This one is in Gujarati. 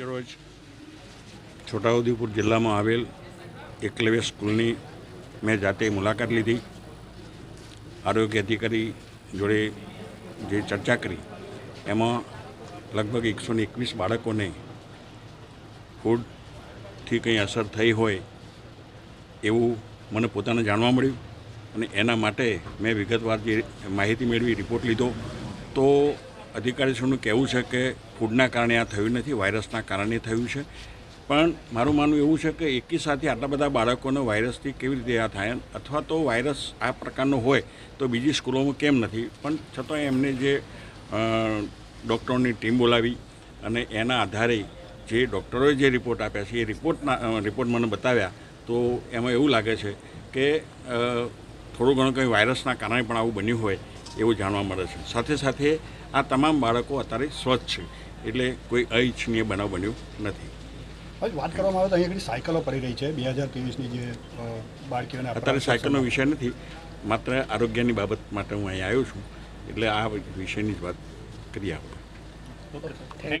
આજરોજ છોટાઉદેપુર જિલ્લામાં આવેલ એકલવ્ય સ્કૂલની મેં જાતે મુલાકાત લીધી. આરોગ્ય અધિકારી જોડે જે ચર્ચા કરી, એમાં લગભગ એકસો ને એકવીસ બાળકોને ફૂડથી કંઈ અસર થઈ હોય એવું મને પોતાને જાણવા મળ્યું અને એના માટે મેં વિગતવાર જે માહિતી મેળવી રિપોર્ટ લીધો, તો અધિકારીશ્રીનું કહેવું છે કે ફૂડના કારણે આ થયું નથી, વાયરસના કારણે થયું છે. પણ મારું માનવું એવું છે કે એકી સાથે આટલા બધા બાળકોને વાયરસથી કેવી રીતે આ થાય? અથવા તો વાયરસ આ પ્રકારનો હોય તો બીજી સ્કૂલોમાં કેમ નથી? પણ છતાં એમને જે ડૉક્ટરોની ટીમ બોલાવી અને એના આધારે જે ડૉક્ટરોએ જે રિપોર્ટ આપ્યા છે, એ રિપોર્ટના રિપોર્ટ મને બતાવ્યા, તો એમાં એવું લાગે છે કે થોડું ઘણું કંઈ વાયરસના કારણે પણ આવું બન્યું હોય. એવું જાણવા મળે છે. સાથે સાથે આ તમામ બાળકો અત્યારે સ્વચ્છ છે. એટલે કોઈ અનિચ્છનીય બનાવ બન્યો નથી. હવે વાત કરવામાં આવે તો અહીંયા આગળ સાયકલો પડી રહી છે. બે હજાર ત્રેવીસની જે બાળકીઓને અત્યારે સાયકલનો વિષય નથી. માત્ર આરોગ્યની બાબત માટે હું અહીં આવ્યો છું. એટલે આ વિષયની જ વાત કરીએ આપણે.